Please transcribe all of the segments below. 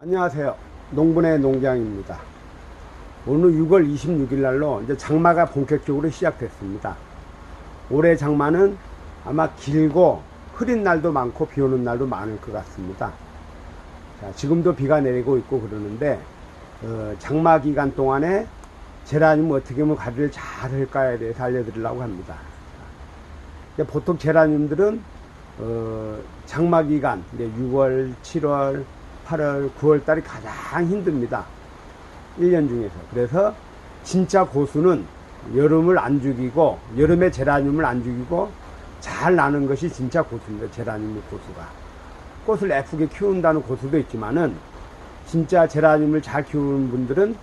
안녕하세요. 농분의 농장입니다. 오늘 6월 26일 날로 이제 장마가 본격적으로 시작됐습니다. 올해 장마는 아마 길고 흐린 날도 많고 비 오는 날도 많을 것 같습니다. 자, 지금도 비가 내리고 있고 그러는데 어, 장마 기간 동안에 제라늄 어떻게 하면 관리를 잘 할까에 대해서 알려드리려고 합니다. 보통 제라늄들은 어, 장마 기간 이제 6월, 7월, 8월, 9월 달이 가장 힘듭니다. 1년 중에서. 그래서 진짜 고수는 여름을 안 죽이고 여름에 제라늄을 안 죽이고 잘 나는 것이 진짜 고수입니다. 제라늄의 고수가. 꽃을 예쁘게 키운다는 고수도 있지만은 진짜 제라늄을 잘 키우는 분들은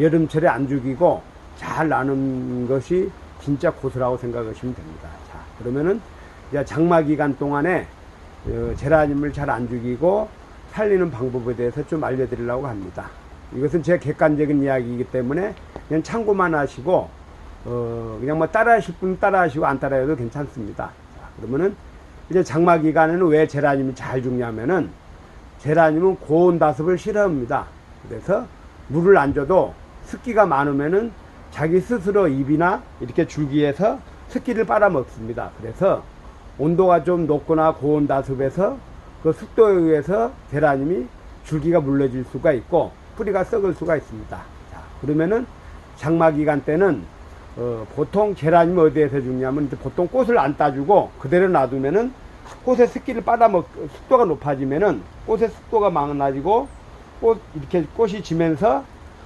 여름철에 안 죽이고 잘 나는 것이 진짜 고수라고 생각하시면 됩니다. 자, 그러면은 이제 장마 기간 동안에 어, 제라늄을 잘 안 죽이고 살리는 방법에 대해서 좀 알려드리려고 합니다. 이것은 제 객관적인 이야기이기 때문에 그냥 참고만 하시고 어, 그냥 뭐 따라 하실 분 따라 하시고 안 따라 해도 괜찮습니다. 자, 그러면은 이제 장마 기간에는 왜 제라늄이 잘 죽냐면은 제라늄은 고온 다습을 싫어합니다. 그래서 물을 안 줘도 습기가 많으면은 자기 스스로 입이나 이렇게 줄기에서 습기를 빨아먹습니다. 그래서 온도가 좀 높거나 고온 다습에서 그 습도에 의해서 제라늄이 줄기가 물러질 수가 있고 뿌리가 썩을 수가 있습니다. 자, 그러면은 장마 기간 때는 어, 보통 제라늄이 어디에서 죽냐면 보통 꽃을 안 따주고 그대로 놔두면은 꽃의 습기를 빨아먹 습도가 높아지면은 꽃의 습도가 많아지고 꽃 이렇게 꽃이 지면서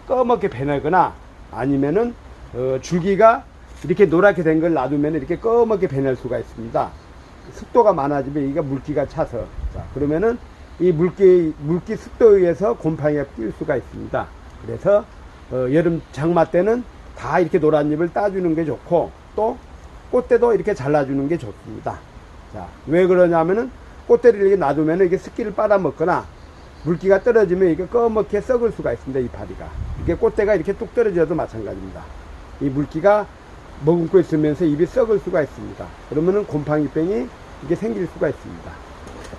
검게 배내거나 아니면은 어, 줄기가 이렇게 노랗게 된 걸 놔두면 이렇게 검게 배낼 수가 있습니다. 습도가 많아지면 이게 물기가 차서 자, 그러면은 이 물기 물기 습도에 의해서 곰팡이가 낄 수가 있습니다. 그래서 어, 여름 장마 때는 다 이렇게 노란 잎을 따주는 게 좋고 또 꽃대도 이렇게 잘라주는 게 좋습니다. 자, 왜 그러냐면은 꽃대를 이렇게 놔두면 이게 습기를 빨아먹거나 물기가 떨어지면 이게 검게 썩을 수가 있습니다. 이파리가. 이게 꽃대가 이렇게 뚝 떨어져도 마찬가지입니다. 이 물기가 머금고 있으면서 입이 썩을 수가 있습니다. 그러면은 곰팡이병이 이게 생길 수가 있습니다.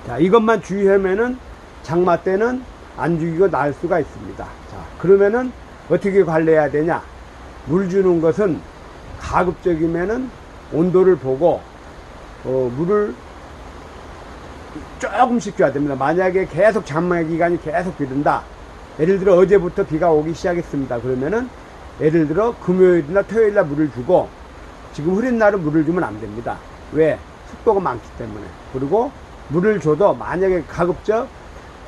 자, 이것만 주의하면은 장마 때는 안 죽이고 날 수가 있습니다. 자, 그러면은 어떻게 관리해야 되냐? 물 주는 것은 가급적이면은 온도를 보고 어, 물을 조금씩 줘야 됩니다. 만약에 계속 장마 기간이 계속 비른다. 예를 들어 어제부터 비가 오기 시작했습니다. 그러면은 예를 들어 금요일이나 토요일날 물을 주고 지금 흐린 날은 물을 주면 안 됩니다. 왜? 습도가 많기 때문에. 그리고 물을 줘도 만약에 가급적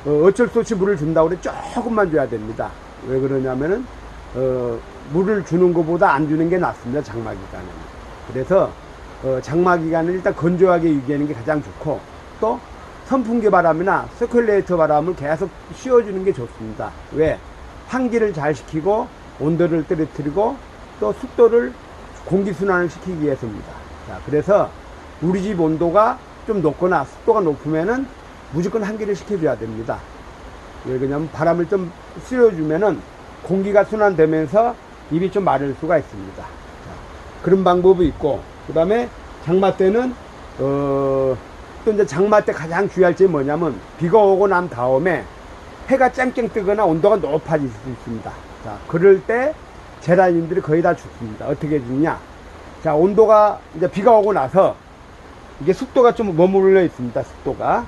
어, 어쩔 수 없이 물을 준다고 그래 조금만 줘야 됩니다. 왜 그러냐면은 어, 물을 주는 것보다 안 주는 게 낫습니다. 장마 기간에는. 그래서 어, 장마 기간은 일단 건조하게 유지하는 게 가장 좋고 또 선풍기 바람이나 서큘레이터 바람을 계속 씌워주는 게 좋습니다. 왜? 환기를 잘 시키고 온도를 떨어뜨리고 또 습도를 공기순환을 시키기 위해서입니다. 자, 그래서 우리 집 온도가 좀 높거나 습도가 높으면은 무조건 환기를 시켜줘야 됩니다. 왜 그러냐면 바람을 좀 씌워주면은 공기가 순환되면서 입이 좀 마를 수가 있습니다. 자, 그런 방법이 있고, 그 다음에 장마 때는, 어, 또 이제 장마 때 가장 주의할 점이 뭐냐면, 비가 오고 난 다음에 해가 쨍쨍 뜨거나 온도가 높아질 수 있습니다. 자, 그럴 때 제라늄들이 거의 다 죽습니다. 어떻게 죽냐? 자, 온도가 이제 비가 오고 나서 이게 습도가 좀 머물러 있습니다. 습도가.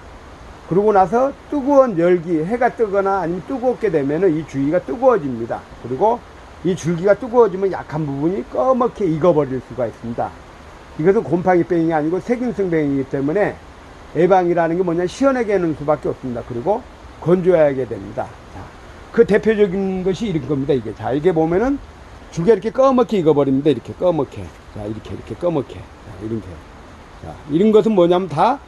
그러고 나서 뜨거운 열기, 해가 뜨거나 아니면 뜨겁게 되면은 이 주위가 뜨거워집니다. 그리고 이 줄기가 뜨거워지면 약한 부분이 꺼멓게 익어버릴 수가 있습니다. 이것은 곰팡이병이 아니고 세균성병이기 때문에 예방이라는 게 뭐냐 시원하게 하는 수밖에 없습니다. 그리고 건조하게 됩니다. 자, 그 대표적인 것이 이런 겁니다. 이게 자 이게 보면은 줄기가 이렇게 꺼멓게 익어버립니다. 이렇게 꺼멓게 자 이렇게 이렇게 꺼멓게 자, 이렇게 자 이런 것은 뭐냐면 다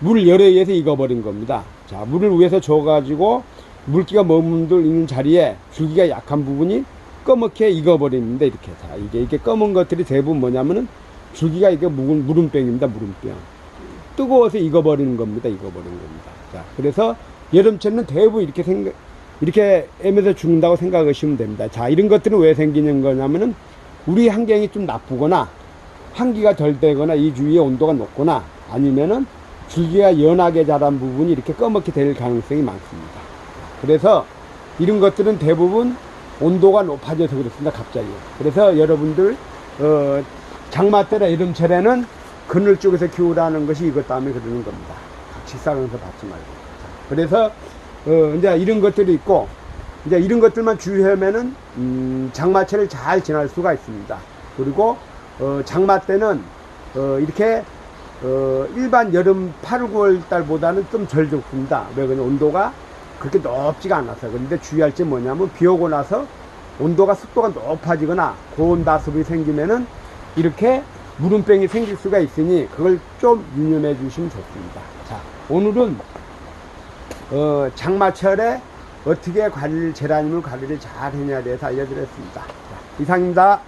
물 열에 의해서 익어버린 겁니다. 자 물을 위에서 줘가지고 물기가 머물러 있는 자리에 줄기가 약한 부분이 꺼멓게 익어버립니다. 이렇게 자 이게 이게 검은 것들이 대부분 뭐냐면은 줄기가 이게 묵은 무름병입니다. 무름병. 뜨거워서 익어버리는 겁니다. 익어버리는 겁니다. 자, 그래서 여름철은 대부분 이렇게 생각, 이렇게 애면서 죽는다고 생각하시면 됩니다. 자, 이런 것들은 왜 생기는 거냐면은 우리 환경이 좀 나쁘거나 환기가 덜 되거나 이 주위의 온도가 높거나 아니면은 줄기가 연하게 자란 부분이 이렇게 꺼멓게 될 가능성이 많습니다. 그래서 이런 것들은 대부분 온도가 높아져서 그렇습니다. 갑자기. 그래서 여러분들 어, 장마 때나 여름철에는 그늘 쪽에서 키우라는 것이 이것 때문에 그러는 겁니다. 직사광선 받지 말고. 자, 그래서 어, 이제 이런 것들이 있고 이제 이런 것들만 주의하면은 음, 장마철을 잘 지날 수가 있습니다. 그리고 어, 장마 때는 어, 이렇게 어, 일반 여름 8, 9월 달보다는 좀 덜 좋습니다. 왜 그러냐 온도가 그렇게 높지가 않아서 그런데 주의할 게 뭐냐면 비 오고 나서 온도가 습도가 높아지거나 고온 다습이 생기면은 이렇게 물음병이 생길 수가 있으니 그걸 좀 유념해 주시면 좋습니다. 자 오늘은 어, 장마철에 어떻게 관리를 제라늄을 관리를 잘 해야 돼서 알려드렸습니다. 자, 이상입니다.